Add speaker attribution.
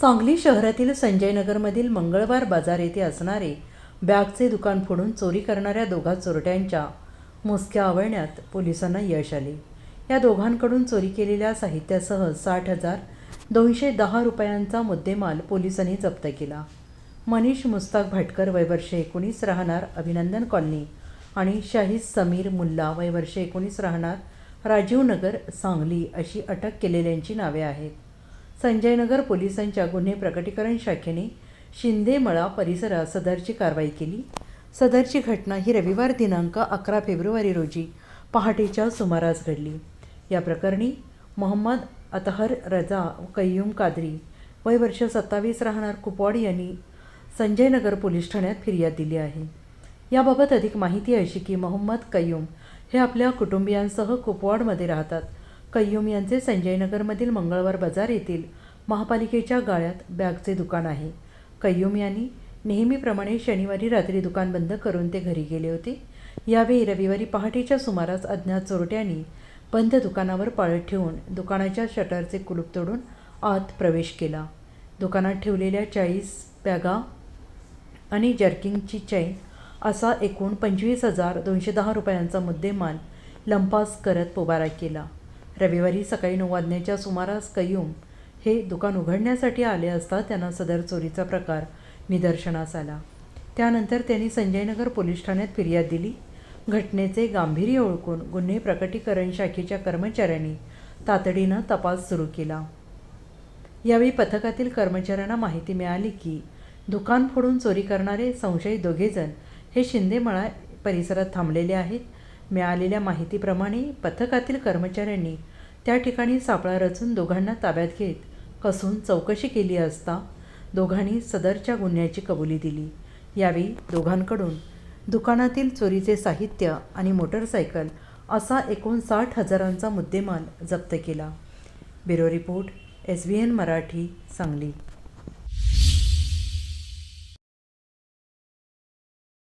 Speaker 1: सांगली शहरातील संजयनगरमधील मंगळवार बाजार येथे असणारे बॅगचे दुकान फोडून चोरी करणाऱ्या दोघा चोरट्यांच्या मुसक्या आवळण्यात पोलिसांना यश आले. या दोघांकडून चोरी केलेल्या साहित्यासह साठ हजार दोनशे दहा रुपयांचा मुद्देमाल पोलिसांनी जप्त केला. मनीष मुस्ताक भाटकर वय वर्ष एकोणीस राहणार अभिनंदन कॉलनी आणि शाहीद समीर मुल्ला वय वर्ष एकोणीस राहणार राजीव नगर सांगली अशी अटक केलेल्यांची नावे आहेत. संजयनगर पोलिसांच्या गुन्हे प्रकटीकरण शाखेने शिंदेमळा परिसरात सदरची कारवाई केली. सदरची घटना ही रविवार दिनांक अकरा फेब्रुवारी रोजी पहाटेच्या सुमारास घडली. या प्रकरणी मोहम्मद अतहर रजा कय्यूम कादरी वय वर्ष सत्तावीस राहणार कुपवाड यांनी संजयनगर पोलीस ठाण्यात फिर्याद दिली आहे. याबाबत अधिक माहिती अशी की मोहम्मद कय्यूम हे आपल्या कुटुंबियांसह कुपवाडमध्ये राहतात. कय्यूम यांचे संजयनगरमधील मंगळवार बाजार येथील महापालिकेच्या गाळ्यात बॅगचे दुकान आहे. कय्यूम यांनी नेहमीप्रमाणे शनिवारी रात्री दुकान बंद करून ते घरी गेले होते. यावेळी रविवारी पहाटेच्या सुमारास अज्ञात चोरट्यांनी बंद दुकानावर पाळत ठेवून दुकानाच्या शटरचे कुलूप तोडून आत प्रवेश केला. दुकानात ठेवलेल्या चाळीस बॅगा आणि जर्किंगची चैन असा एकूण पंचवीस हजार दोनशे दहा रुपयांचा मुद्देमाल लंपास करत पोबारा केला. रविवारी सकाळी नऊ वाजण्याच्या सुमारास कयूम हे दुकान उघडण्यासाठी आले असता त्यांना सदर चोरीचा प्रकार निदर्शनास आला. त्यानंतर त्यांनी संजयनगर पोलीस ठाण्यात फिर्याद दिली. घटनेचे गांभीर्य ओळखून गुन्हे प्रकटीकरण शाखेच्या कर्मचाऱ्यांनी तातडीनं तपास सुरू केला. यावेळी पथकातील कर्मचाऱ्यांना माहिती मिळाली की दुकान फोडून चोरी करणारे संशयित दोघेजण हे शिंदेमळा परिसरात थांबलेले आहेत. मिळालेल्या माहितीप्रमाणे पथकातील कर्मचाऱ्यांनी त्या ठिकाणी सापळा रचून दोघांना ताब्यात घेत कसून चौकशी केली असता दोघांनी सदरच्या गुन्ह्याची कबुली दिली. यावेळी दोघांकडून दुकानातील चोरीचे साहित्य आणि मोटरसायकल असा एकूण साठ हजारांचा मुद्देमाल जप्त केला. Bureau report S B N Marathi Sangli.